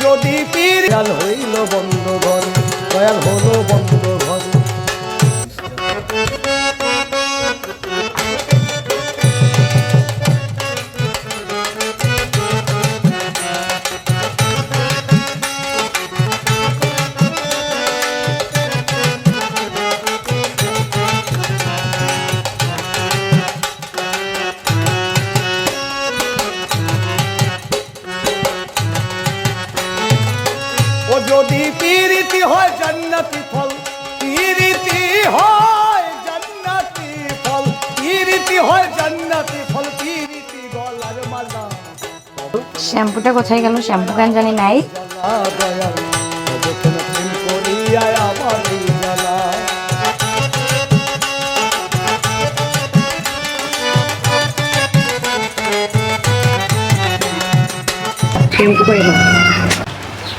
যদি পীর দয়াল হইল বন্ধ ঘর দয়াল হলো বন্ধ ঘর যদি পীরিতি হয় জান্নাতি ফল পীরিতি হয় জান্নাতি ফল পীরিতি হয় জান্নাতি ফল পীরিতি গলার মালা। শ্যাম্পুটা কোথায় গেল? শ্যাম্পু কেন জানি নাই। জ্বালা দয়াল তবে কেন প্রেম করিয়া আমার এই জ্বালা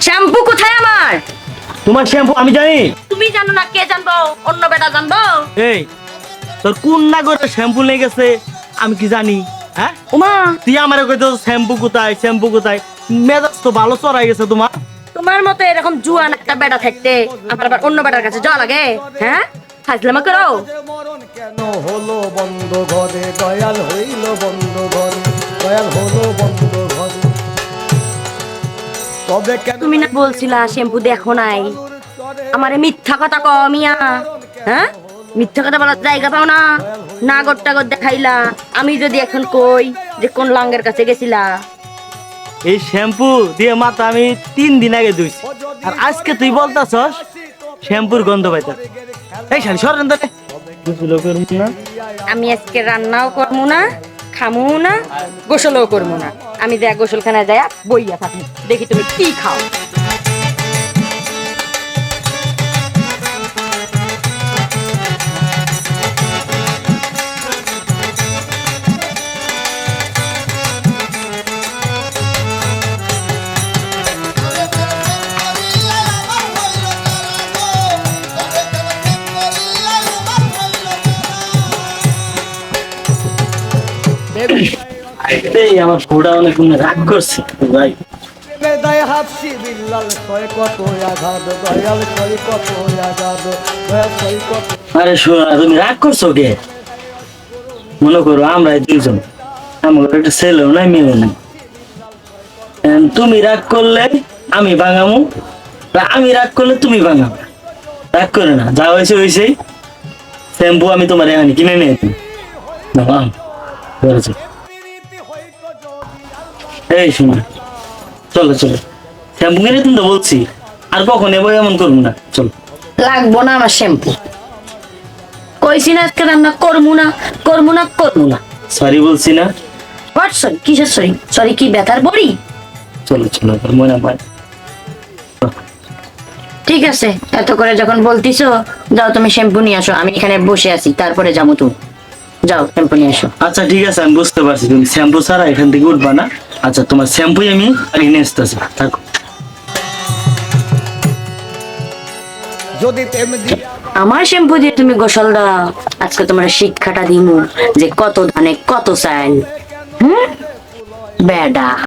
শ্যাম্পু কোথায় আমার তোমার শ্যাম্পু আমি জানি। তুমি জানো না কে জানব? অন্য বেটা জানব? এই তোর কোন নাগরের শ্যাম্পু লেগে গেছে আমি কি জানি হ্যাঁ? উমা। তুই আমার কইতো শ্যাম্পু কোথায় শ্যাম্পু কোথায়? মেজাজ তো ভালো চড়াই গেছে তোমার। তোমার মতো এরকম জুয়ান একটা বেটা থাকতে আমার আবার অন্য বেটার কাছে যাওয়া লাগে হ্যাঁ? ফাজলামা করো। কেন হলো বন্ধ ঘরে? দয়াল হইল বন্ধ ঘর। দয়াল হলো বন্ধ তুমি না বলছিলা শ্যাম্পু দেখো নাই? আমারে মিথ্যা কথা কও মিয়া। হ্যাঁ? মিথ্যা কথা বলার জায়গা পাও না। নাগর টাগর দেখাইলা। আমি যদি এখন কই যে কোন লাঙ্গের কাছে গেছিলা? এই শ্যাম্পু দিয়ে মাথা আমি তিন দিন আগে ধুইছি। আর আজকে তুই বলতাছস শ্যাম্পুর গন্ধ পাইতা এই শালি সরেন তো আমি আজকে রান্নাও করব না। খামু না গোসলও করব না আমি দেখ গোসলখানায় যাই বইয়া থাকি। দেখি তুমি কি খাও। এই আমার ফোড়া অনেক রাগ করছে। ভাই বেদায় হাফসি বিল্লাল ছয় কত আঘাত দয়াল ছয় কত আঘাত দয়াল ছয় কত আরে শোনা তুমি রাগ করছ কে? মনে করো আমরা দুইজন। আমার একটা ছেলেও নাই মেয়েও নাই। তুমি রাগ করলে আমি ভাঙামু আমি রাগ করলে তুমি ভাঙামু রাগ করে না যা হয়েছে হয়েছেই। শ্যাম্পু আমি তোমার এখানে কিনে নিয়ে দিই। করেছে এই শোনা চলো চলো। শ্যাম্পু কিনে তুমি তো বলছি। আর কখন এবার এমন করব না। চলো। লাগবো না আমার শ্যাম্পু। কইছি না আজকে রান্না করব না করব না করব না। সরি বলছি না। হোয়াট সরি কিসের সরি সরি কি ব্যথার বড়ি? চলো চলো মনে হয় ঠিক আছে এত করে যখন বলতিছো যাও তুমি শ্যাম্পু নিয়ে আসো আমি এখানে বসে আছি তারপরে যাব তুমি। যাও শ্যাম্পু নিয়ে আসো। আচ্ছা ঠিক আছে আমি বুঝতে পারছি তুমি। শ্যাম্পু ছাড়া এখান থেকে উঠবা না। আচ্ছা তোমার শ্যাম্পুই আমি নিয়ে আসতেছি থাকো। যদি আমার শ্যাম্পু দিয়ে তুমি গোসল দাও। আজকে তোমার শিক্ষাটা দিমু যে কত ধানে কত সাইন হুম? বেডা।